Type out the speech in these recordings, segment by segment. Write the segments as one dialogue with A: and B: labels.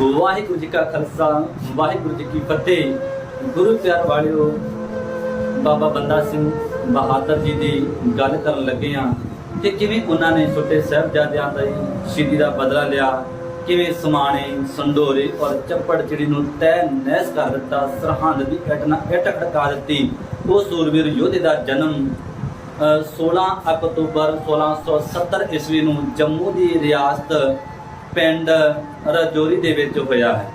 A: ਵਾਹਿਗੁਰੂ ਜੀ ਕਾ ਖਾਲਸਾ ਵਾਹਿਗੁਰੂ ਜੀ ਕੀ ਫਤਿਹ। ਗੁਰੂ ਪਿਆਰ ਵਾਲਿਓ ਬਾਬਾ ਬੰਦਾ ਸਿੰਘ ਬਹਾਦਰ ਜੀ ਦੀ ਗੱਲ ਕਰਨ ਲੱਗੇ ਆ ਕਿ ਕਿਵੇਂ ਉਹਨਾਂ ਨੇ ਛੋਟੇ ਸਾਹਿਬਜ਼ਾਦਿਆਂ ਦਾ ਸ਼ਹੀਦੀ ਦਾ ਬਦਲਾ ਲਿਆ ਕਿਵੇਂ ਸਮਾਣੇ ਸੰਡੋਰੇ ਔਰ ਚੱਪੜ ਚਿੜੀ ਨੂੰ ਤੈ ਨਹਿਸ ਕਰ ਦਿੱਤਾ ਸਰਹੰਦ ਦੀ ਘਟਨਾ ਇੱਟ ਖੜਕਾ ਦਿੱਤੀ। ਉਹ ਸੂਰਵੀਰ ਯੋਧੇ ਦਾ ਜਨਮ ਅ, 16 ਅਕਤੂਬਰ 1670 ਈਸਵੀ ਨੂੰ ਜੰਮੂ ਦੀ ਰਿਆਸਤ ਪਿੰਡ ਰਜੋਰੀ ਦੇ ਵਿੱਚ ਹੋਇਆ ਹੈ।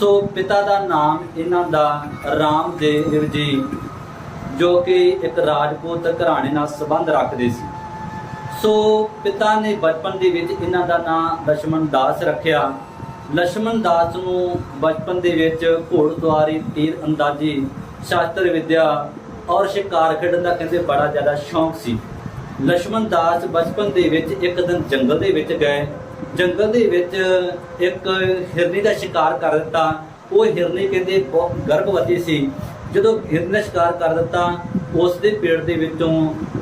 A: ਸੋ ਪਿਤਾ ਦਾ ਨਾਮ ਇਹਨਾਂ ਦਾ ਰਾਮਦੇਵ ਜੀ, ਜੋ ਕਿ ਇੱਕ ਰਾਜਪੂਤ ਘਰਾਣੇ ਨਾਲ ਸੰਬੰਧ ਰੱਖਦੇ ਸੀ। ਸੋ ਪਿਤਾ ਨੇ ਬਚਪਨ ਦੇ ਵਿੱਚ ਇਹਨਾਂ ਦਾ ਨਾਮ ਲక్ష్మణ ਦਾਸ ਰੱਖਿਆ। ਲక్ష్మణ ਦਾਸ ਨੂੰ ਬਚਪਨ ਦੇ ਵਿੱਚ ਘੋੜਸਵਾਰੀ ਤੀਰ ਅੰਦਾਜ਼ੀ ਸ਼ਾਸਤਰ ਵਿਦਿਆ ਔਰ ਸ਼ਿਕਾਰ ਖੇਡਣ ਦਾ ਕਹਿੰਦੇ ਬੜਾ ਜ਼ਿਆਦਾ ਸ਼ੌਂਕ ਸੀ। ਲక్ష్మణ ਦਾਸ ਬਚਪਨ ਦੇ ਵਿੱਚ ਇੱਕ ਦਿਨ ਜੰਗਲ ਦੇ ਵਿੱਚ ਗਏ। ਜੰਗਲ ਦੇ ਵਿੱਚ ਇੱਕ ਹਿਰਨੀ ਦਾ ਸ਼ਿਕਾਰ ਕਰ ਦਿੱਤਾ। ਉਹ ਹਿਰਨੀ ਕਹਿੰਦੇ ਬਹੁਤ ਗਰਭਵਤੀ ਸੀ। ਜਦੋਂ ਹਿਰਨੀ ਦਾ ਸ਼ਿਕਾਰ ਕਰ ਦਿੱਤਾ, ਉਸ ਦੇ ਪੇਟ ਦੇ ਵਿੱਚੋਂ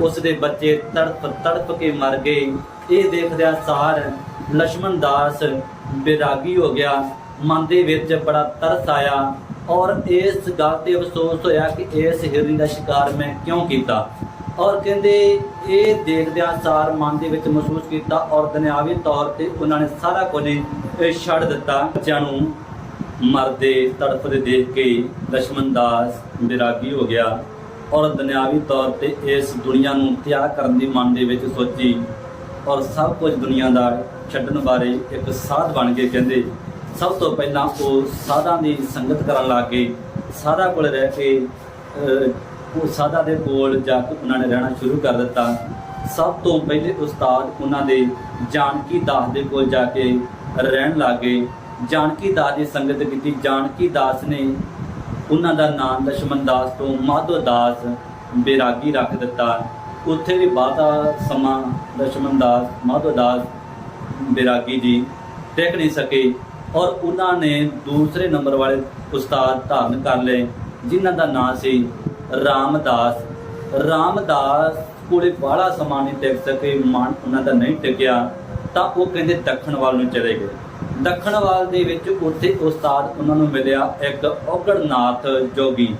A: ਉਸ ਦੇ ਬੱਚੇ ਤੜਪ ਤੜਪ ਕੇ ਮਰ ਗਏ। ਇਹ ਦੇਖਦਿਆਂ ਸਾਰ ਲక్ష్మణ ਦਾਸ ਬੇਰਾਗੀ ਹੋ ਗਿਆ। ਮਨ ਦੇ ਵਿੱਚ ਬੜਾ ਤਰਸ ਆਇਆ ਔਰ ਇਸ ਗੱਲ ਤੇ ਅਫਸੋਸ ਹੋਇਆ ਕਿ ਇਸ ਹਿਰਨੀ ਦਾ ਸ਼ਿਕਾਰ ਮੈਂ ਕਿਉਂ ਕੀਤਾ? ਔਰ ਕਹਿੰਦੇ ਇਹ ਦੇਖਦਿਆਂ ਸਾਰ ਮਨ ਦੇ ਵਿੱਚ ਮਹਿਸੂਸ ਕੀਤਾ ਔਰ ਦੁਨਿਆਵੀ ਤੌਰ ਤੇ ਉਹਨਾਂ ਨੇ ਸਾਰਾ ਕੁਝ ਛੱਡ ਦਿੱਤਾ। ਬੱਚਿਆਂ ਨੂੰ ਮਰਦੇ, ਤੜਫਦੇ ਦੇਖ ਕੇ ਲక్ష్మణ ਦਾਸ ਵਿਰਾਗੀ ਹੋ ਗਿਆ ਔਰ ਦੁਨਿਆਵੀ ਤੌਰ ਤੇ ਇਸ ਦੁਨੀਆ ਨੂੰ ਤਿਆਗ ਕਰਨ ਦੀ ਮਨ ਦੇ ਵਿੱਚ ਸੋਚੀ ਔਰ ਸਭ ਕੁਝ ਦੁਨੀਆ ਦਾ ਛੱਡਣ ਬਾਰੇ ਇੱਕ ਸਾਧ ਬਣ ਕੇ ਕਹਿੰਦੇ, ਸਭ ਤੋਂ ਪਹਿਲਾਂ ਉਹ ਸਾਧਾਂ ਦੀ ਸੰਗਤ ਕਰਨ ਲੱਗ ਗਏ। ਸਾਧਾ ਕੋਲ ਰਹਿ ਕੇ ਉਹ ਸਾਦਾ ਦੇ ਕੋਲ ਜਾ ਕੇ ਉਹਨਾਂ ਨੇ ਰਹਿਣਾ ਸ਼ੁਰੂ ਕਰ ਦਿੱਤਾ। ਸਭ ਤੋਂ ਪਹਿਲੇ ਉਸਤਾਦ ਉਹਨਾਂ ਦੇ ਜਾਨਕੀ ਦਾਸ ਦੇ ਕੋਲ ਜਾ ਕੇ ਰਹਿਣ ਲੱਗੇ। ਜਾਨਕੀ ਦਾਸ ਦੀ ਸੰਗਤ ਕੀਤੀ। ਜਾਨਕੀ ਦਾਸ ਨੇ ਉਹਨਾਂ ਦਾ ਨਾਮ ਲక్ష్మణ ਦਾਸ ਤੋਂ ਮਾਧੋ ਦਾਸ ਬੇਰਾਗੀ ਰੱਖ ਦਿੱਤਾ। ਉੱਥੇ ਵੀ ਬਾਤਾ ਸਮਾਂ ਲక్ష్మణ ਦਾਸ, ਮਾਧੋ ਦਾਸ, ਬੇਰਾਗੀ ਜੀ ਟਿਕ ਨਹੀਂ ਸਕੇ ਔਰ ਉਹਨਾਂ ਨੇ ਦੂਸਰੇ ਨੰਬਰ ਵਾਲੇ ਉਸਤਾਦ ਧਾਰਨ ਕਰ ਲਏ, ਜਿਨ੍ਹਾਂ ਦਾ ਨਾਮ ਸੀ ਰਾਮਦਾਸ। ਰਾਮਦਾਸ ਕੋਲੇ ਬਾਹਲਾ ਸਮਾਂ ਨਹੀਂ ਟਿਕ ਸਕੇ, ਮਨ ਉਹਨਾਂ ਦਾ ਨਹੀਂ ਟਿਕਿਆ, ਤਾਂ ਉਹ ਕਹਿੰਦੇ ਦੱਖਣ ਵੱਲ ਨੂੰ ਚਲੇ ਗਏ। ਦੱਖਣ ਵੱਲ ਦੇ ਵਿੱਚ ਉੱਥੇ ਉਸਤਾਦ ਉਹਨਾਂ ਨੂੰ ਮਿਲਿਆ ਇੱਕ ਔਗੜਨਾਥ ਜੋਗੀ।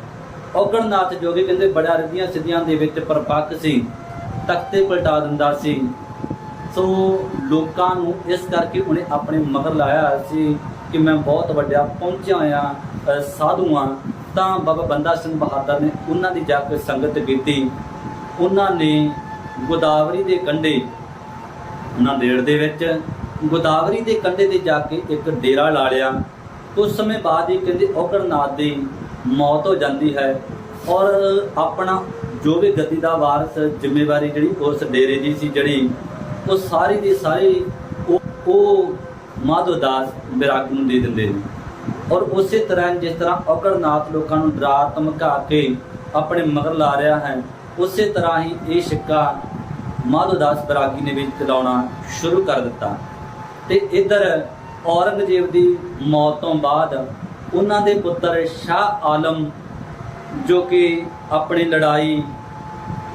A: ਔਗੜਨਾਥ ਜੋਗੀ ਕਹਿੰਦੇ ਬੜਾ ਰਦੀਆਂ ਸਿੱਧੀਆਂ ਦੇ ਵਿੱਚ ਪਰਪੱਕ ਸੀ, ਤਖਤੇ ਪਲਟਾ ਦਿੰਦਾ ਸੀ। ਸੋ ਲੋਕਾਂ ਨੂੰ ਇਸ ਕਰਕੇ ਉਹਨੇ ਆਪਣੇ ਮਗਰ ਲਾਇਆ ਸੀ ਕਿ ਮੈਂ ਬਹੁਤ ਵੱਡਾ ਪਹੁੰਚਿਆ ਹੋਇਆ ਸਾਧੂਆਂ ਤਾਂ ਬਾਬਾ ਬੰਦਾ ਸਿੰਘ ਬਹਾਦਰ ਨੇ ਉਹਨਾਂ ਦੀ ਜਾ ਕੇ ਸੰਗਤ ਕੀਤੀ। ਉਹਨਾਂ ਨੇ ਗੋਦਾਵਰੀ ਦੇ ਕੰਢੇ ਉਹਨਾਂ ਦੇੜ ਦੇ ਵਿੱਚ ਗੋਦਾਵਰੀ ਦੇ ਕੰਢੇ ਤੇ ਜਾ ਕੇ ਇੱਕ ਡੇਰਾ ਲਾ ਲਿਆ। ਕੁਝ ਸਮੇਂ ਬਾਅਦ ਹੀ ਕਹਿੰਦੇ ਔਗੜਨਾਥ ਦੀ ਮੌਤ ਹੋ ਜਾਂਦੀ ਹੈ ਔਰ ਆਪਣਾ ਜੋ ਵੀ ਗਤੀ ਦਾ ਵਾਰਸ ਜ਼ਿੰਮੇਵਾਰੀ ਜਿਹੜੀ ਉਸ ਡੇਰੇ ਦੀ ਸੀ ਜਿਹੜੀ, ਉਹ ਸਾਰੀ ਦੀ ਸਾਰੀ ਉਹ ਉਹ ਮਾਧੋ ਦਾਸ ਬਿਰਾਗ ਨੂੰ ਦੇ ਦਿੰਦੇ ਨੇ। ਔਰ ਉਸੇ ਤਰ੍ਹਾਂ ਜਿਸ ਤਰ੍ਹਾਂ ਔਗੜਨਾਥ ਲੋਕਾਂ ਨੂੰ ਡਰਾ, ਧਮਕਾ ਕੇ ਆਪਣੇ ਮਗਰ ਲਾ ਰਿਹਾ ਹੈ, ਉਸੇ ਤਰ੍ਹਾਂ ਹੀ ਇਹ ਸਿੱਕਾ ਮਾਧੋ ਦਾਸ ਬਰਾਗੀ ਨੇ ਵੀ ਚਲਾਉਣਾ ਸ਼ੁਰੂ ਕਰ ਦਿੱਤਾ। ਤੇ ਇਧਰ ਔਰੰਗਜ਼ੇਬ ਦੀ ਮੌਤ ਤੋਂ ਬਾਅਦ ਉਹਨਾਂ ਦੇ ਪੁੱਤਰ ਸ਼ਾਹ ਆਲਮ, ਜੋ ਕਿ ਆਪਣੀ ਲੜਾਈ,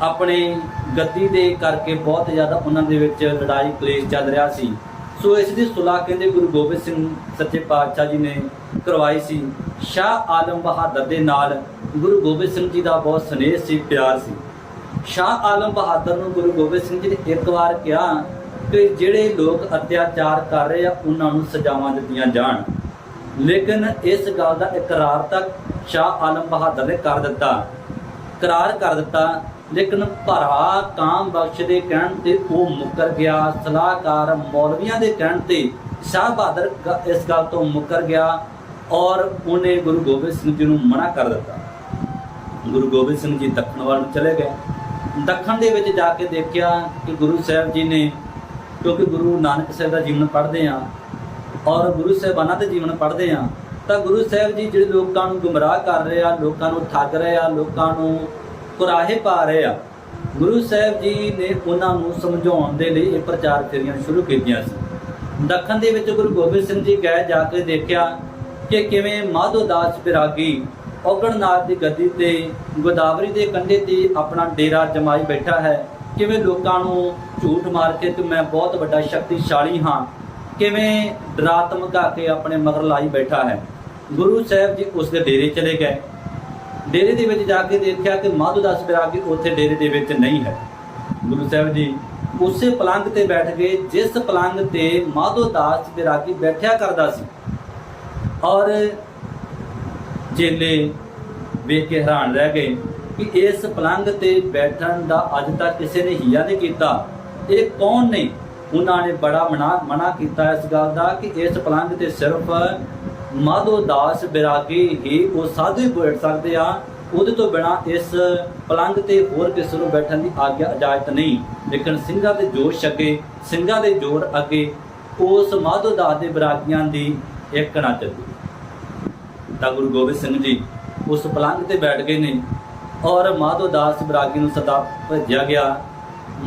A: ਆਪਣੇ ਗੱਦੀ ਦੇ ਕਰਕੇ ਬਹੁਤ ਜ਼ਿਆਦਾ ਉਹਨਾਂ ਦੇ ਵਿੱਚ ਲੜਾਈ ਕਲੇਸ਼ ਚੱਲ ਰਿਹਾ ਸੀ। ਸੋ ਇਸ ਦੀ ਸੁਲਾਹ ਕਹਿੰਦੇ ਗੁਰੂ ਗੋਬਿੰਦ ਸਿੰਘ ਸੱਚੇ ਪਾਤਸ਼ਾਹ ਜੀ ਨੇ ਕਰਵਾਈ ਸੀ। ਸ਼ਾਹ ਆਲਮ ਬਹਾਦਰ ਦੇ ਨਾਲ ਗੁਰੂ ਗੋਬਿੰਦ ਸਿੰਘ ਜੀ ਦਾ ਬਹੁਤ ਸਨੇਹ ਸੀ, ਪਿਆਰ ਸੀ। ਸ਼ਾਹ ਆਲਮ ਬਹਾਦਰ ਨੂੰ ਗੁਰੂ ਗੋਬਿੰਦ ਸਿੰਘ ਜੀ ਨੇ ਇੱਕ ਵਾਰ ਕਿਹਾ ਕਿ ਜਿਹੜੇ ਲੋਕ ਅਤਿਆਚਾਰ ਕਰ ਰਹੇ ਆ, ਉਹਨਾਂ ਨੂੰ ਸਜ਼ਾਵਾਂ ਦਿੱਤੀਆਂ ਜਾਣ। ਲੇਕਿਨ ਇਸ ਗੱਲ ਦਾ ਇਕਰਾਰ ਤੱਕ ਸ਼ਾਹ ਆਲਮ ਬਹਾਦਰ ਨੇ ਕਰ ਦਿੱਤਾ। ਇਕਰਾਰ ਕਰ ਦਿੱਤਾ, ਲੇਕਿਨ ਭਰਾ ਕਾਮ ਬਖਸ਼ ਦੇ ਕਹਿਣ ਤੇ ਉਹ ਮੁੱਕਰ ਗਿਆ। ਸਲਾਹਕਾਰ ਮੌਲਵੀਆਂ ਦੇ ਕਹਿਣ ਤੇ ਸ਼ਾਹ ਬਹਾਦਰ ਇਸ ਗੱਲ ਤੋਂ ਮੁੱਕਰ ਗਿਆ ਔਰ ਉਹਨੇ ਗੁਰੂ ਗੋਬਿੰਦ ਸਿੰਘ ਜੀ ਨੂੰ ਮਨਾ ਕਰ ਦਿੱਤਾ। ਗੁਰੂ ਗੋਬਿੰਦ ਸਿੰਘ ਜੀ ਦੱਖਣ ਵੱਲ ਨੂੰ ਚਲੇ ਗਏ। ਦੱਖਣ ਦੇ ਵਿੱਚ ਜਾ ਕੇ ਦੇਖਿਆ ਕਿ ਗੁਰੂ ਸਾਹਿਬ ਜੀ ਨੇ, ਕਿਉਂਕਿ ਗੁਰੂ ਨਾਨਕ ਸਾਹਿਬ ਦਾ ਜੀਵਨ ਪੜ੍ਹਦੇ ਆ ਔਰ ਗੁਰੂ ਸਾਹਿਬਾਨਾਂ ਦੇ ਜੀਵਨ ਪੜ੍ਹਦੇ ਆ, ਤਾਂ ਗੁਰੂ ਸਾਹਿਬ ਜੀ ਜਿਹੜੇ ਲੋਕਾਂ ਨੂੰ ਗੁੰਮਰਾਹ ਕਰ ਰਹੇ ਆ, ਲੋਕਾਂ ਨੂੰ ਠੱਗ ਰਹੇ ਆ, ਲੋਕਾਂ ਨੂੰ ਕੁਰਾਹੇ ਪਾ ਰਹੇ ਆ, ਗੁਰੂ ਸਾਹਿਬ ਜੀ ਨੇ ਉਹਨਾਂ ਨੂੰ ਸਮਝਾਉਣ ਦੇ ਲਈ ਇਹ ਪ੍ਰਚਾਰ ਕਰੀਆਂ ਸ਼ੁਰੂ ਕੀਤੀਆਂ ਸੀ। ਦੱਖਣ ਦੇ ਵਿੱਚ ਗੁਰੂ ਗੋਬਿੰਦ ਸਿੰਘ ਜੀ ਗਏ ਜਾ ਕੇ ਦੇਖਿਆ ਕਿ ਕਿਵੇਂ ਮਾਧੋ ਦਾਸ ਬਿਰਾਗੀ ਔਗਣਨਾਥ ਦੀ ਗੱਦੀ ਤੇ ਗੋਦਾਵਰੀ ਦੇ ਕੰਢੇ ਤੇ ਆਪਣਾ ਡੇਰਾ ਜਮਾਈ ਬੈਠਾ ਹੈ। ਕਿਵੇਂ ਲੋਕਾਂ ਨੂੰ ਝੂਠ ਮਾਰ ਕੇ ਕਿ ਮੈਂ ਬਹੁਤ ਵੱਡਾ ਸ਼ਕਤੀਸ਼ਾਲੀ ਹਾਂ। ਕਿਵੇਂ ਡਰਾ ਧਮਕਾ ਕੇ ਆਪਣੇ ਮਗਰ ਲਾਈ ਬੈਠਾ ਹੈ। ਗੁਰੂ ਸਾਹਿਬ ਜੀ ਉਸ ਦੇ ਡੇਰੇ ਚਲੇ ਗਏ। ਡੇਰੇ ਦੇ ਵਿੱਚ ਜਾ ਕੇ ਦੇਖਿਆ ਕਿ ਮਾਧੋਦਾਸ ਬਿਰਾਗੀ ਉੱਥੇ ਡੇਰੇ ਦੇ ਵਿੱਚ ਨਹੀਂ ਹੈ। ਗੁਰੂ ਸਾਹਿਬ ਜੀ ਉਸੇ ਪਲੰਗ ਤੇ ਬੈਠ ਗਏ ਜਿਸ ਪਲੰਗ ਤੇ ਮਾਧੋਦਾਸ ਬਿਰਾਗੀ ਬੈਠਿਆ ਕਰਦਾ ਸੀ ਔਰ ਚੇਲੇ ਵੇਖ ਕੇ ਹੈਰਾਨ ਰਹਿ ਗਏ ਕਿ ਇਸ ਪਲੰਗ ਤੇ ਬੈਠਣ ਦਾ ਅੱਜ ਤੱਕ ਕਿਸੇ ਨੇ ਹੀਆ ਨਹੀਂ ਕੀਤਾ। ਇਹ ਕੌਣ ਨੇ? ਉਹਨਾਂ ਨੇ ਬੜਾ ਮਨਾ ਮਨਾ ਕੀਤਾ ਇਸ ਗੱਲ ਦਾ ਕਿ ਇਸ ਪਲੰਗ ਤੇ ਸਿਰਫ ਮਾਧੋ ਦਾਸ ਬਿਰਾਗੀ ਹੀ ਉਹ ਸਾਧੂ ਹੀ ਬੈਠ ਸਕਦੇ ਆ। ਉਹਦੇ ਤੋਂ ਬਿਨਾ ਇਸ ਪਲੰਗ ਤੇ ਹੋਰ ਕਿਸੇ ਨੂੰ ਬੈਠਣ ਦੀ ਆਗਿਆ, ਇਜਾਜ਼ਤ ਨਹੀਂ। ਲੇਕਿਨ ਸਿੰਘਾਂ ਦੇ ਜੋਸ਼ ਅੱਗੇ, ਸਿੰਘਾਂ ਦੇ ਜੋਰ ਅੱਗੇ ਉਸ ਮਾਧੋ ਦਾਸ ਦੇ ਬਿਰਾਗੀਆਂ ਦੀ ਇੱਕ ਨਾ ਚੱਲੀ। ਤਾਂ ਗੁਰੂ ਗੋਬਿੰਦ ਸਿੰਘ ਜੀ ਉਸ ਪਲੰਗ ਤੇ ਬੈਠ ਗਏ ਨੇ ਔਰ ਮਾਧੋ ਦਾਸ ਬਰਾਗੀ ਨੂੰ ਸਦਾ ਭੇਜਿਆ ਗਿਆ।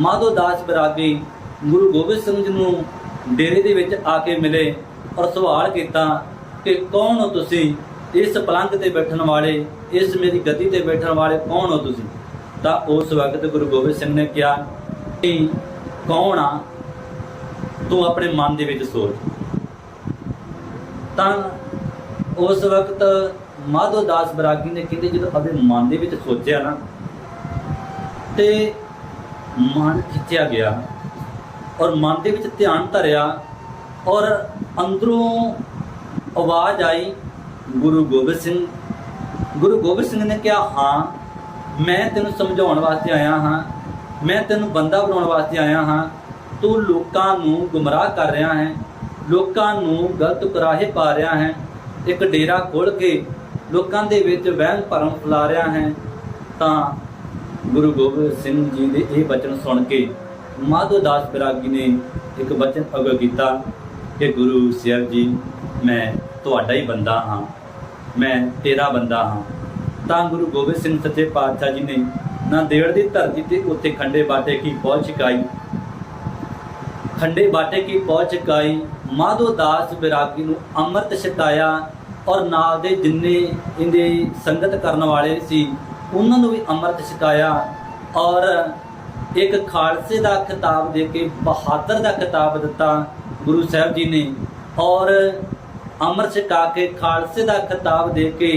A: ਮਾਧੋ ਦਾਸ ਬਰਾਗੀ ਗੁਰੂ ਗੋਬਿੰਦ ਸਿੰਘ ਜੀ ਨੂੰ ਡੇਰੇ ਦੇ ਵਿੱਚ ਆ ਕੇ ਮਿਲੇ ਔਰ ਸਵਾਲ ਕੀਤਾ ਕਿ ਕੌਣ ਹੋ ਤੁਸੀਂ? ਇਸ ਪਲੰਗ ਤੇ ਬੈਠਣ ਵਾਲੇ, ਇਸ ਮੇਰੀ ਗੱਦੀ ਤੇ ਬੈਠਣ ਵਾਲੇ ਕੌਣ ਹੋ ਤੁਸੀਂ? ਤਾਂ ਉਸ ਵਕਤ ਗੁਰੂ ਗੋਬਿੰਦ ਸਿੰਘ ਨੇ ਕਿਹਾ ਕਿ ਕੌਣ ਆ? ਤੂੰ ਆਪਣੇ ਮਨ ਦੇ ਵਿੱਚ ਸੋਚ। ਤਾਂ ਉਸ ਵਕਤ ਮਾਧੋ ਦਾਸ ਬਰਾਗੀ ਨੇ ਕਹਿੰਦੇ ਜਦੋਂ ਆਪਣੇ ਮਨ ਦੇ ਵਿੱਚ ਸੋਚਿਆ ਨਾ, ਤੇ ਮਨ ਖਿੱਚਿਆ ਗਿਆ ਔਰ ਮਨ ਦੇ ਵਿੱਚ ਧਿਆਨ ਧਰਿਆ ਔਰ ਅੰਦਰੋਂ ਆਵਾਜ਼ ਆਈ, ਗੁਰੂ ਗੋਬਿੰਦ ਸਿੰਘ, ਗੁਰੂ ਗੋਬਿੰਦ ਸਿੰਘ ਨੇ ਕਿਹਾ, ਹਾਂ, ਮੈਂ ਤੈਨੂੰ ਸਮਝਾਉਣ ਵਾਸਤੇ ਆਇਆ ਹਾਂ, ਮੈਂ ਤੈਨੂੰ ਬੰਦਾ ਬਣਾਉਣ ਵਾਸਤੇ ਆਇਆ ਹਾਂ, ਤੂੰ ਲੋਕਾਂ ਨੂੰ ਗੁੰਮਰਾਹ ਕਰ ਰਿਹਾ ਹੈ, ਲੋਕਾਂ ਨੂੰ ਗਲਤ ਕਰਾਹੇ ਪਾ ਰਿਹਾ ਹੈ ਇੱਕ ਡੇਰਾ ਖੋਲ ਕੇ ਲੋਕਾਂ ਦੇ ਵਿੱਚ ਵਹਿਮ ਭਰਮ ਫੈਲਾ ਰਿਹਾ ਹੈ, ਤਾਂ ਗੁਰੂ ਗੋਬਿੰਦ ਸਿੰਘ ਜੀ ਦੇ ਇਹ ਬਚਨ ਸੁਣ ਕੇ ਮਾਧੋ ਦਾਸ ਬਿਰਾਗੀ ਨੇ ਇੱਕ ਬਚਨ ਅਗਲ ਕੀਤਾ ਕਿ ਗੁਰੂ ਸਾਹਿਬ ਜੀ, ਮੈਂ ਤੁਹਾਡਾ ਹੀ ਬੰਦਾ ਹਾਂ, ਮੈਂ ਤੇਰਾ ਬੰਦਾ ਹਾਂ। ਤਾਂ ਗੁਰੂ ਗੋਬਿੰਦ ਸਿੰਘ ਸੱਚੇ ਪਾਤਸ਼ਾਹ ਜੀ ਨੇ ਨਾ ਦੀ ਧਰਤੀ ਤੇ ਉੱਥੇ ਖੰਡੇ ਬਾਟੇ ਕੀ ਪਹੁੰਚ ਚੁਕਾਈ ਖੰਡੇ ਬਾਟੇ ਕੀ ਪਹੁੰਚ ਚੁਕਾਈ ਮਾਧੋ ਦਾਸ ਬਿਰਾਗੀ ਨੂੰ ਅੰਮ੍ਰਿਤ ਛਕਾਇਆ ਔਰ ਨਾਲ ਦੇ ਜਿੰਨੇ ਇਹਦੇ ਸੰਗਤ ਕਰਨ ਵਾਲੇ ਸੀ, ਉਹਨਾਂ ਨੂੰ ਵੀ ਅੰਮ੍ਰਿਤ ਛਕਾਇਆ ਔਰ ਇੱਕ ਖਾਲਸੇ ਦਾ ਖਿਤਾਬ ਦੇ ਕੇ ਬਹਾਦਰ ਦਾ ਖਿਤਾਬ ਦਿੱਤਾ ਗੁਰੂ ਸਾਹਿਬ ਜੀ ਨੇ ਔਰ ਅੰਮ੍ਰਿਤ ਛਕਾ ਕੇ ਖਾਲਸੇ ਦਾ ਖਿਤਾਬ ਦੇ ਕੇ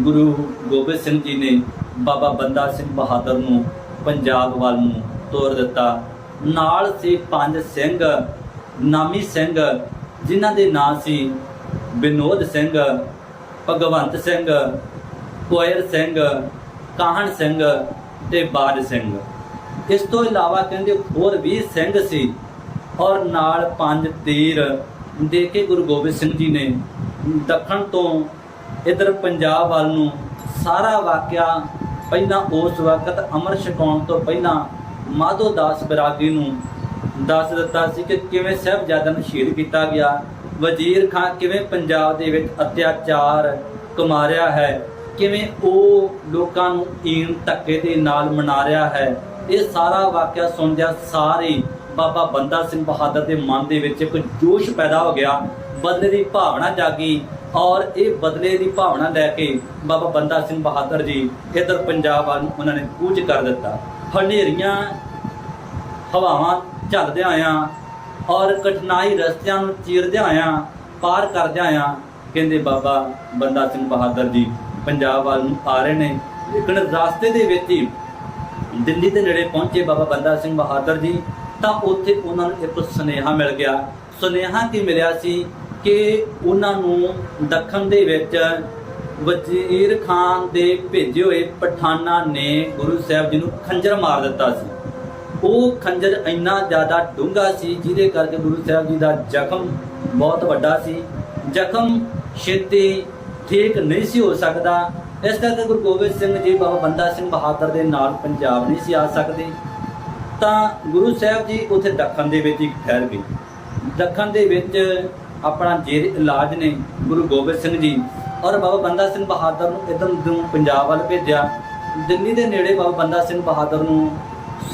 A: ਗੁਰੂ ਗੋਬਿੰਦ ਸਿੰਘ ਜੀ ਨੇ ਬਾਬਾ ਬੰਦਾ ਸਿੰਘ ਬਹਾਦਰ ਨੂੰ ਪੰਜਾਬ ਵੱਲ ਨੂੰ ਤੋਰ ਦਿੱਤਾ। ਨਾਲ ਸੀ ਪੰਜ ਸਿੰਘ ਨਾਮੀ ਸਿੰਘ, ਜਿਨ੍ਹਾਂ ਦੇ ਨਾਂ ਸੀ ਵਿਨੋਦ ਸਿੰਘ, ਭਗਵੰਤ ਸਿੰਘ, ਕੋਇਰ ਸਿੰਘ, ਕਾਹਨ ਸਿੰਘ ਤੇ ਬਾਜ ਸਿੰਘ। ਇਸ ਤੋਂ ਇਲਾਵਾ ਕਹਿੰਦੇ ਹੋਰ 20 ਸਿੰਘ ਸੀ ਔਰ ਨਾਲ ਪੰਜ ਤੀਰ ਦੇ ਕੇ ਗੁਰੂ ਗੋਬਿੰਦ ਸਿੰਘ ਜੀ ਨੇ ਦੱਖਣ ਤੋਂ ਇਧਰ ਪੰਜਾਬ ਵੱਲ ਨੂੰ ਸਾਰਾ ਵਾਕਿਆ ਪਹਿਲਾਂ ਉਸ ਵਕਤ ਅਮਰ ਛਕਾਉਣ ਤੋਂ ਪਹਿਲਾਂ ਮਾਧੋ ਦਾਸ ਬਿਰਾਗੀ ਨੂੰ ਦੱਸ ਦਿੱਤਾ ਸੀ ਕਿ ਕਿਵੇਂ ਸਾਹਿਬਜ਼ਾਦਿਆਂ ਨੂੰ ਸ਼ਹੀਦ ਕੀਤਾ ਗਿਆ। ਵਜ਼ੀਰ ਖਾਨ ਕਿਵੇਂ ਪੰਜਾਬ ਦੇ ਵਿੱਚ ਅਤਿਆਚਾਰ ਕੁਮਾਰਿਆ ਹੈ, ਕਿਵੇਂ ਉਹ ਲੋਕਾਂ ਨੂੰ ਈਨ ਧੱਕੇ ਦੇ ਨਾਲ ਮਨਾ ਰਿਹਾ ਹੈ, ਇਹ ਸਾਰਾ ਵਾਕਿਆ ਸੁਣਦਿਆਂ ਸਾਰੇ ਬਾਬਾ ਬੰਦਾ ਸਿੰਘ ਬਹਾਦਰ ਦੇ ਮਨ ਦੇ ਵਿੱਚ ਇੱਕ ਜੋਸ਼ ਪੈਦਾ ਹੋ ਗਿਆ, ਬਦਲੇ ਦੀ ਭਾਵਨਾ ਜਾਗੀ ਔਰ ਇਹ ਬਦਲੇ ਦੀ ਭਾਵਨਾ ਲੈ ਕੇ ਬਾਬਾ ਬੰਦਾ ਸਿੰਘ ਬਹਾਦਰ ਜੀ ਇਧਰ ਪੰਜਾਬ ਵੱਲ ਉਹਨਾਂ ਨੇ ਕੂਚ ਕਰ ਦਿੱਤਾ। ਹਨੇਰੀਆਂ, ਹਵਾਵਾਂ ਝੱਲਦਿਆਂ ਆਇਆ ਔਰ ਕਠਿਨਾਈ ਰਸਤਿਆਂ ਨੂੰ ਚੀਰਦਿਆਂ ਆਇਆ, ਪਾਰ ਕਰਦਿਆਂ ਆਇਆ, ਕਹਿੰਦੇ ਬਾਬਾ ਬੰਦਾ ਸਿੰਘ ਬਹਾਦਰ ਜੀ ਪੰਜਾਬ ਵੱਲ ਨੂੰ ਆ ਰਹੇ ਨੇ, ਲੇਕਿਨ ਰਸਤੇ ਦੇ ਵਿੱਚ ਹੀ ਦਿੱਲੀ ਦੇ ਨੇੜੇ ਪਹੁੰਚੇ ਬਾਬਾ ਬੰਦਾ ਸਿੰਘ ਬਹਾਦਰ ਜੀ, ਤਾਂ ਉੱਥੇ ਉਹਨਾਂ ਨੂੰ ਇੱਕ ਸੁਨੇਹਾ ਮਿਲ ਗਿਆ। ਸੁਨੇਹਾ ਕੀ ਮਿਲਿਆ ਸੀ ਕਿ ਉਹਨਾਂ ਨੂੰ ਦੱਖਣ ਦੇ ਵਿੱਚ ਵਜ਼ੀਰ ਖਾਨ ਦੇ ਭੇਜੇ ਹੋਏ ਪਠਾਨਾਂ ਨੇ ਗੁਰੂ ਸਾਹਿਬ ਜੀ ਨੂੰ ਖੰਜਰ ਮਾਰ ਦਿੱਤਾ ਸੀ। ਉਹ ਖੰਜਰ ਇੰਨਾ ਜ਼ਿਆਦਾ ਡੂੰਘਾ ਸੀ, ਜਿਹਦੇ ਕਰਕੇ ਗੁਰੂ ਸਾਹਿਬ ਜੀ ਦਾ ਜ਼ਖਮ ਬਹੁਤ ਵੱਡਾ ਸੀ। ਜ਼ਖਮ ਛੇਤੀ ਠੀਕ ਨਹੀਂ ਸੀ ਹੋ ਸਕਦਾ। ਇਸ ਕਰਕੇ ਗੁਰੂ ਗੋਬਿੰਦ ਸਿੰਘ ਜੀ, ਬਾਬਾ ਬੰਦਾ ਸਿੰਘ ਬਹਾਦਰ ਦੇ ਨਾਲ ਪੰਜਾਬ ਨਹੀਂ ਸੀ ਆ ਸਕਦੇ। ਤਾਂ ਗੁਰੂ ਸਾਹਿਬ ਜੀ ਉੱਥੇ ਦੱਖਣ ਦੇ ਵਿੱਚ ਹੀ ਠਹਿਰ ਗਏ। ਦੱਖਣ ਦੇ ਵਿੱਚ ਆਪਣਾ ਜੇਰ ਇਲਾਜ ਨੇ ਗੁਰੂ ਗੋਬਿੰਦ ਸਿੰਘ ਜੀ ਔਰ ਬਾਬਾ ਬੰਦਾ ਸਿੰਘ ਬਹਾਦਰ ਨੂੰ ਇਧਰ ਨੂੰ ਪੰਜਾਬ ਵੱਲ ਭੇਜਿਆ। ਦਿੱਲੀ ਦੇ ਨੇੜੇ ਬਾਬਾ ਬੰਦਾ ਸਿੰਘ ਬਹਾਦਰ ਨੂੰ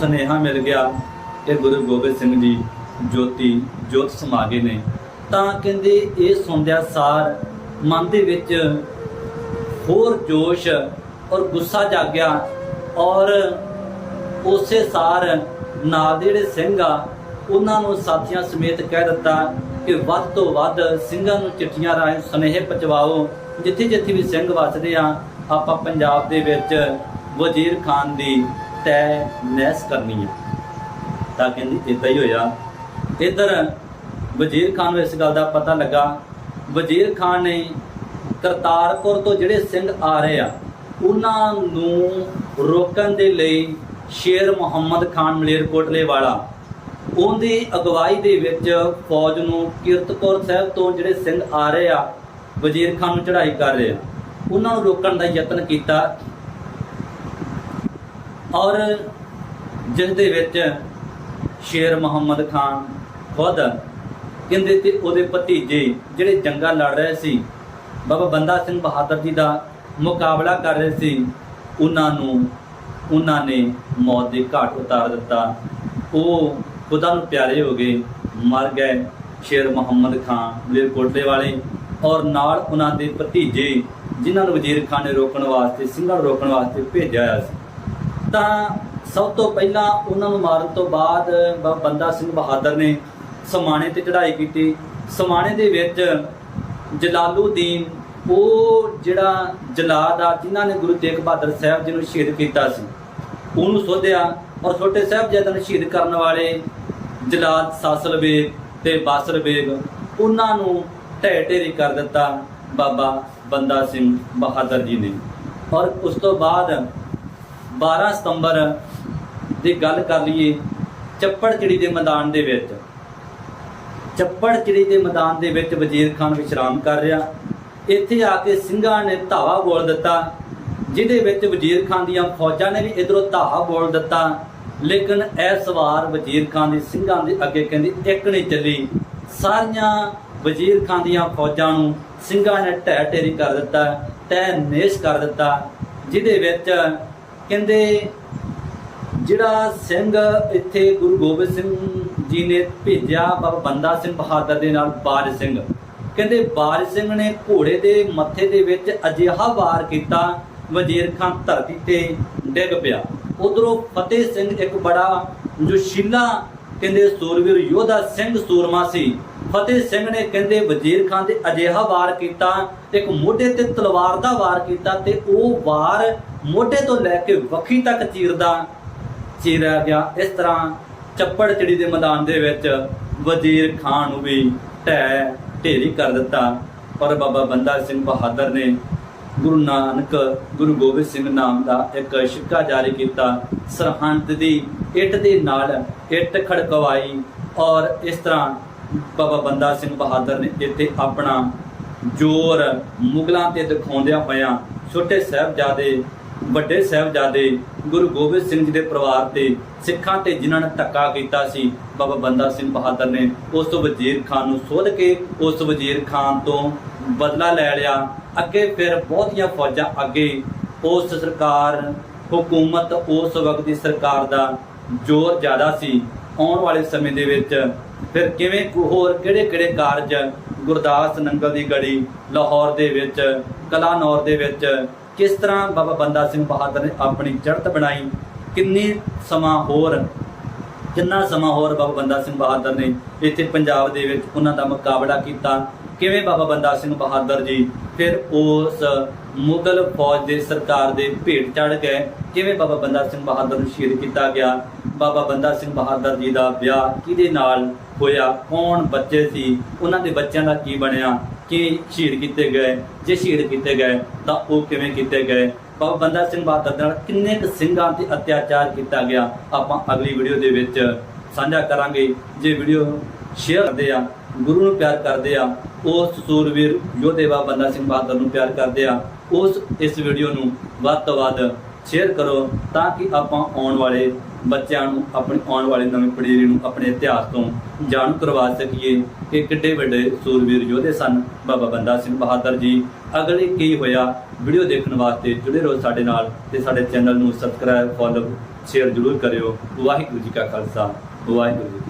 A: ਸੁਨੇਹਾ ਮਿਲ ਗਿਆ ਕਿ ਗੁਰੂ ਗੋਬਿੰਦ ਸਿੰਘ ਜੀ ਜੋਤੀ ਜੋਤ ਸਮਾਗੇ ਨੇ, ਤਾਂ ਕਹਿੰਦੇ ਇਹ ਸੁਣਦਿਆਂ ਸਾਰ ਮਨ ਦੇ ਵਿੱਚ ਹੋਰ ਜੋਸ਼ ਔਰ ਗੁੱਸਾ ਜਾਗਿਆ ਔਰ ਉਸੇ ਸਾਰ ਨਾਲ ਦੇ ਜਿਹੜੇ ਸਿੰਘ ਆ, ਉਹਨਾਂ ਨੂੰ ਸਾਥੀਆਂ ਸਮੇਤ ਕਹਿ ਦਿੱਤਾ ਕਿ ਵੱਧ ਤੋਂ ਵੱਧ ਸਿੰਘਾਂ ਨੂੰ ਚਿੱਠੀਆਂ ਰਾਹੀਂ ਸੁਨੇਹੇ ਪਹੁੰਚਾਓ ਜਿੱਥੇ ਜਿੱਥੇ ਵੀ ਸਿੰਘ ਵੱਸਦੇ ਆ, ਆਪਾਂ ਪੰਜਾਬ ਦੇ ਵਿੱਚ ਵਜ਼ੀਰ ਖਾਨ ਦੀ ਤੈ ਨੈਸ ਕਰਨੀ ਹੈ। ਤਾਂ ਕਹਿੰਦੀ ਇਦਾਂ ਹੀ ਹੋਇਆ। ਇਧਰ ਵਜ਼ੀਰ ਖਾਨ ਨੂੰ ਇਸ ਗੱਲ ਦਾ ਪਤਾ ਲੱਗਾ। ਵਜ਼ੀਰ ਖਾਨ ਨੇ ਕਰਤਾਰਪੁਰ ਤੋਂ ਜਿਹੜੇ ਸਿੰਘ ਆ ਰਹੇ ਆ, ਉਹਨਾਂ ਨੂੰ ਰੋਕਣ ਦੇ ਲਈ ਸ਼ੇਰ ਮੁਹੰਮਦ ਖਾਨ ਮਲੇਰਕੋਟਲੇ ਵਾਲਾ, ਉਹਦੀ ਅਗਵਾਈ ਦੇ ਵਿੱਚ ਫੌਜ ਨੂੰ ਕੀਰਤਪੁਰ ਸਾਹਿਬ ਤੋਂ ਜਿਹੜੇ ਸਿੰਘ ਆ ਰਹੇ ਆ, ਵਜ਼ੀਰ ਖਾਨ ਨੂੰ ਚੜ੍ਹਾਈ ਕਰ ਰਹੇ ਆ। ਉਹਨਾਂ ਨੂੰ ਰੋਕਣ ਦਾ ਯਤਨ ਕੀਤਾ। ਔਰ ਜਿਸ ਦੇ ਵਿੱਚ ਸ਼ੇਰ ਮੁਹੰਮਦ ਖਾਨ ਖੁਦ ਕਹਿੰਦੇ ਤੇ ਉਹਦੇ ਭਤੀਜੇ ਜਿਹੜੇ ਜੰਗਾਂ ਲੜ ਰਹੇ ਸੀ, ਬਾਬਾ ਬੰਦਾ ਸਿੰਘ ਬਹਾਦਰ ਜੀ ਦਾ ਮੁਕਾਬਲਾ ਕਰ ਰਹੇ ਸੀ, ਉਹਨਾਂ ਨੂੰ, ਉਹਨਾਂ ਨੇ ਮੌਤ ਦੇ ਘਾਟ ਉਤਾਰ ਦਿੱਤਾ। ਉਹ ਖੁਦਾ ਨੂੰ ਪਿਆਰੇ ਹੋ ਗਏ, ਮਰ ਗਏ ਸ਼ੇਰ ਮੁਹੰਮਦ ਖਾਨ ਮਲੇਰਕੋਟਲੇ ਵਾਲੇ ਔਰ ਨਾਲ ਉਹਨਾਂ ਦੇ ਭਤੀਜੇ ਜਿਨ੍ਹਾਂ ਨੂੰ ਵਜ਼ੀਰ ਖਾਨ ਨੇ ਰੋਕਣ ਵਾਸਤੇ, ਸਿੰਘਾਂ ਨੂੰ ਰੋਕਣ ਵਾਸਤੇ ਭੇਜਿਆ ਹੋਇਆ ਸੀ। ਤਾਂ ਸਭ ਤੋਂ ਪਹਿਲਾਂ ਉਹਨਾਂ ਨੂੰ ਮਾਰਨ ਤੋਂ ਬਾਅਦ ਬਾਬਾ ਬੰਦਾ ਸਿੰਘ ਬਹਾਦਰ ਨੇ ਸਮਾਣੇ ਤੇ ਚੜ੍ਹਾਈ ਕੀਤੀ। ਸਮਾਣੇ ਦੇ ਵਿੱਚ ਜਲਾਲੂਦੀਨ ਉਹ ਜਿਹੜਾ ਜਲਾਦ ਆ, ਜਿਨ੍ਹਾਂ ਨੇ ਗੁਰੂ ਤੇਗ ਬਹਾਦਰ ਸਾਹਿਬ ਜੀ ਨੂੰ ਸ਼ਹੀਦ ਕੀਤਾ ਸੀ, ਉਹਨੂੰ ਸੋਧਿਆ ਔਰ ਛੋਟੇ ਸਾਹਿਬਜ਼ਾਦਿਆਂ ਨੂੰ ਸ਼ਹੀਦ ਕਰਨ ਵਾਲੇ ਜਲਾਦ ਸਾਸਲ ਬੇਗ ਤੇ ਬਾਸਰ ਬੇਗ ਉਹਨਾਂ ਨੂੰ ਢਹਿ ਢੇਰੀ ਕਰ ਦਿੱਤਾ ਬਾਬਾ ਬੰਦਾ ਸਿੰਘ ਬਹਾਦਰ ਜੀ ਨੇ। ਔਰ ਉਸ ਤੋਂ ਬਾਅਦ 12 ਸਤੰਬਰ ਦੀ ਗੱਲ ਕਰ ਲਈਏ ਚੱਪੜਚਿੜੀ ਦੇ ਮੈਦਾਨ ਦੇ ਵਿੱਚ। ਚੱਪੜਚਿੜੀ ਦੇ ਮੈਦਾਨ ਦੇ ਵਿੱਚ ਵਜ਼ੀਰ ਖਾਨ ਵਿਸ਼ਰਾਮ ਕਰ ਰਿਹਾ। ਇੱਥੇ ਆ ਕੇ ਸਿੰਘਾਂ ਨੇ ਧਾਵਾ ਬੋਲ ਦਿੱਤਾ, ਜਿਹਦੇ ਵਿੱਚ ਵਜ਼ੀਰ ਖਾਨ ਦੀਆਂ ਫੌਜਾਂ ਨੇ ਵੀ ਇਧਰੋਂ ਧਾਵਾ ਬੋਲ ਦਿੱਤਾ। ਲੇਕਿਨ ਇਸ ਵਾਰ ਵਜ਼ੀਰ ਖਾਨ ਦੀ ਸਿੰਘਾਂ ਦੇ ਅੱਗੇ ਕਹਿੰਦੀ, ਇੱਕ ਨਹੀਂ ਚੱਲੀ। ਸਾਰੀਆਂ ਵਜ਼ੀਰ ਖਾਨ ਦੀਆਂ ਫੌਜਾਂ ਨੂੰ ਸਿੰਘਾਂ ਨੇ ਢਹਿ ਢੇਰੀ ਕਰ ਦਿੱਤਾ ਤੈ ਨੇਸ਼ ਕਰ ਦਿੱਤਾ, ਜਿਹਦੇ ਵਿੱਚ ਕਹਿੰਦੇ ਜਿਹੜਾ ਸਿੰਘ ਇੱਥੇ ਗੁਰੂ ਗੋਬਿੰਦ ਸਿੰਘ ਜੀ ਨੇ ਭੇਜਿਆ ਬਾਬਾ ਬੰਦਾ ਸਿੰਘ ਬਹਾਦਰ ਦੇ ਨਾਲ ਬਾਜ ਸਿੰਘ। ਕਹਿੰਦੇ ਬਾਜ ਸਿੰਘ ਨੇ ਘੋੜੇ ਦੇ ਮੱਥੇ ਦੇ ਵਿੱਚ ਅਜਿਹਾ ਵਾਰ ਕੀਤਾ, ਵਜ਼ੀਰ ਖਾਨ ਧਰਤੀ ਤੇ ਡਿੱਗ ਪਿਆ। ਉਧਰੋਂ ਫਤਿਹ ਸਿੰਘ ਇੱਕ ਬੜਾ ਜੋਸ਼ੀਲਾ ਕਹਿੰਦੇ ਸੂਰਵੀਰ ਯੋਧਾ ਸਿੰਘ ਸੂਰਮਾ ਸੀ। ਫਤਿਹ ਸਿੰਘ ਨੇ ਕਹਿੰਦੇ ਵਜ਼ੀਰ ਖਾਨ ਤੇ ਅਜਿਹਾ ਵਾਰ ਕੀਤਾ, ਇੱਕ ਮੋਢੇ ਤੇ ਤਲਵਾਰ ਦਾ ਵਾਰ ਕੀਤਾ ਤੇ ਉਹ ਵਾਰ ਮੋਢੇ ਤੋਂ ਲੈ ਕੇ ਵੱਖੀ ਤੱਕ ਚੀਰਦਾ, ਚੀਰਿਆ ਗਿਆ। ਇਸ ਤਰ੍ਹਾਂ ਚੱਪੜ ਚਿੜੀ ਦੇ ਮੈਦਾਨ ਦੇ ਵਿੱਚ ਵਜ਼ੀਰ ਖਾਨ ਨੂੰ ਵੀ ਢਹਿ ਢੇਰੀ ਕਰ ਦਿੱਤਾ। ਪਰ ਬਾਬਾ ਬੰਦਾ ਸਿੰਘ ਬਹਾਦਰ ਨੇ ਗੁਰੂ ਨਾਨਕ, ਗੁਰੂ ਗੋਬਿੰਦ ਸਿੰਘ ਨਾਮ ਦਾ ਇੱਕ ਸਿੱਕਾ ਜਾਰੀ ਕੀਤਾ। ਸਰਹੰਦ ਦੀ ਇੱਟ ਦੇ ਨਾਲ ਇੱਟ ਖੜਕਵਾਈ ਔਰ ਇਸ ਤਰ੍ਹਾਂ ਬਾਬਾ ਬੰਦਾ ਸਿੰਘ ਬਹਾਦਰ ਨੇ ਇੱਥੇ ਆਪਣਾ ਜ਼ੋਰ ਮੁਗਲਾਂ ਤੇ ਦਿਖਾਉਂਦਿਆਂ ਹੋਇਆਂ ਛੋਟੇ ਸਾਹਿਬਜ਼ਾਦੇ ਵੱਡੇ ਸਾਹਿਬਜ਼ਾਦੇ ਗੁਰੂ ਗੋਬਿੰਦ ਸਿੰਘ ਜੀ ਦੇ ਪਰਿਵਾਰ ਤੇ ਸਿੱਖਾਂ ਤੇ ਜਿਨ੍ਹਾਂ ਨੇ ਧੱਕਾ ਕੀਤਾ ਸੀ, ਬਾਬਾ ਬੰਦਾ ਸਿੰਘ ਬਹਾਦਰ ਨੇ ਉਸ ਵਜ਼ੀਰ ਖਾਨ ਨੂੰ ਸੋਧ ਕੇ ਉਸ ਵਜ਼ੀਰ ਖਾਨ ਤੋਂ ਬਦਲਾ ਲੈ ਲਿਆ। ਅੱਗੇ ਫਿਰ ਬਹੁਤੀਆਂ ਫੌਜਾਂ ਅੱਗੇ ਉਸ ਸਰਕਾਰ, ਹਕੂਮਤ ਉਸ ਵਕਤ ਦੀ ਸਰਕਾਰ ਦਾ ਜ਼ੋਰ ਜ਼ਿਆਦਾ ਸੀ। ਆਉਣ ਵਾਲੇ ਸਮੇਂ ਦੇ ਵਿੱਚ ਫਿਰ ਕਿਵੇਂ ਹੋਰ ਕਿਹੜੇ ਕਿਹੜੇ ਕਾਰਜ ਗੁਰਦਾਸ ਨੰਗਲ ਦੀ ਗੜੀ ਲਾਹੌਰ ਦੇ ਵਿੱਚ, ਕਲਾਨੌਰ ਦੇ ਵਿੱਚ ਕਿਸ ਤਰ੍ਹਾਂ ਬਾਬਾ ਬੰਦਾ ਸਿੰਘ ਬਹਾਦਰ ਨੇ ਆਪਣੀ ਚੜ੍ਹਤ ਬਣਾਈ? ਕਿੰਨੀ ਸਮਾਂ ਹੋਰ, ਕਿੰਨਾ ਸਮਾਂ ਹੋਰ ਬਾਬਾ ਬੰਦਾ ਸਿੰਘ ਬਹਾਦਰ ਨੇ ਇੱਥੇ ਪੰਜਾਬ ਦੇ ਵਿੱਚ ਉਹਨਾਂ ਦਾ ਮੁਕਾਬਲਾ ਕੀਤਾ? ਕਿਵੇਂ ਬਾਬਾ ਬੰਦਾ ਸਿੰਘ ਬਹਾਦਰ ਜੀ ਫਿਰ ਉਸ ਮੁਗਲ ਫੌਜ ਦੇ ਸਰਕਾਰ ਦੇ ਭੇਟ ਚੜ ਗਏ? ਕਿਵੇਂ ਬਾਬਾ ਬੰਦਾ ਸਿੰਘ ਬਹਾਦਰ ਨੂੰ ਸ਼ਹੀਦ ਕੀਤਾ ਗਿਆ? ਬਾਬਾ ਬੰਦਾ ਸਿੰਘ ਬਹਾਦਰ ਜੀ ਦਾ ਵਿਆਹ ਕਿਹਦੇ ਨਾਲ ਹੋਇਆ? ਕੌਣ ਬੱਚੇ ਸੀ? ਉਹਨਾਂ ਦੇ ਬੱਚਿਆਂ ਦਾ ਕੀ ਬਣਿਆ? ਕਿ ਸ਼ਹੀਦ ਕੀਤੇ ਗਏ, ਜੇ ਸ਼ਹੀਦ ਕੀਤੇ ਗਏ, ਤਾਂ ਉਹ ਕਿਵੇਂ ਕੀਤੇ ਗਏ? ਬਾਬਾ ਬੰਦਾ ਸਿੰਘ ਬਹਾਦਰ ਨਾਲ ਕਿੰਨੇ ਕੁ ਸਿੰਘਾਂ ਤੇ ਅਤਿਆਚਾਰ ਕੀਤਾ ਗਿਆ? ਆਪਾਂ ਅਗਲੀ ਵੀਡੀਓ ਦੇ ਵਿੱਚ ਸਾਂਝਾ ਕਰਾਂਗੇ। ਜੇ ਵੀਡੀਓ ਸ਼ੇਅਰ ਕਰਦੇ ਆ, ਗੁਰੂ ਨੂੰ ਪਿਆਰ ਕਰਦੇ ਆ, ਉਸ ਸੂਰਵੀਰ ਯੋਧੇ ਬਾਬਾ ਬੰਦਾ ਸਿੰਘ ਬਹਾਦਰ ਨੂੰ ਪਿਆਰ ਕਰਦੇ ਆ, ਉਸ ਇਸ ਵੀਡੀਓ ਨੂੰ ਵੱਧ ਤੋਂ ਵੱਧ ਸ਼ੇਅਰ ਕਰੋ ਤਾਂ ਕਿ ਆਪਾਂ ਆਉਣ ਵਾਲੇ ਬੱਚਿਆਂ ਨੂੰ ਆਪਣੀ ਆਉਣ ਵਾਲੀ ਨਵੀਂ ਪੀੜ੍ਹੀ ਨੂੰ ਆਪਣੇ ਇਤਿਹਾਸ ਤੋਂ ਜਾਣੂ ਕਰਵਾ ਸਕੀਏ ਕਿ ਕਿੱਡੇ ਵੱਡੇ ਸੂਰਵੀਰ ਯੋਧੇ ਸਨ। ਬਾਬਾ ਬੰਦਾ ਸਿੰਘ ਬਹਾਦਰ ਜੀ, ਅਗਲੇ ਕੀ ਹੋਇਆ? ਵੀਡੀਓ ਦੇਖਣ ਵਾਸਤੇ ਜੁੜੇ ਰਹੋ ਸਾਡੇ ਨਾਲ ਤੇ ਸਾਡੇ ਚੈਨਲ ਨੂੰ ਸਬਸਕ੍ਰਾਈਬ ਫੋਲੋ ਸ਼ੇਅਰ ਜ਼ਰੂਰ ਕਰਿਓ। ਵਾਹਿਗੁਰੂ ਜੀ ਕਾ ਖਾਲਸਾ, ਵਾਹਿਗੁਰੂ ਜੀ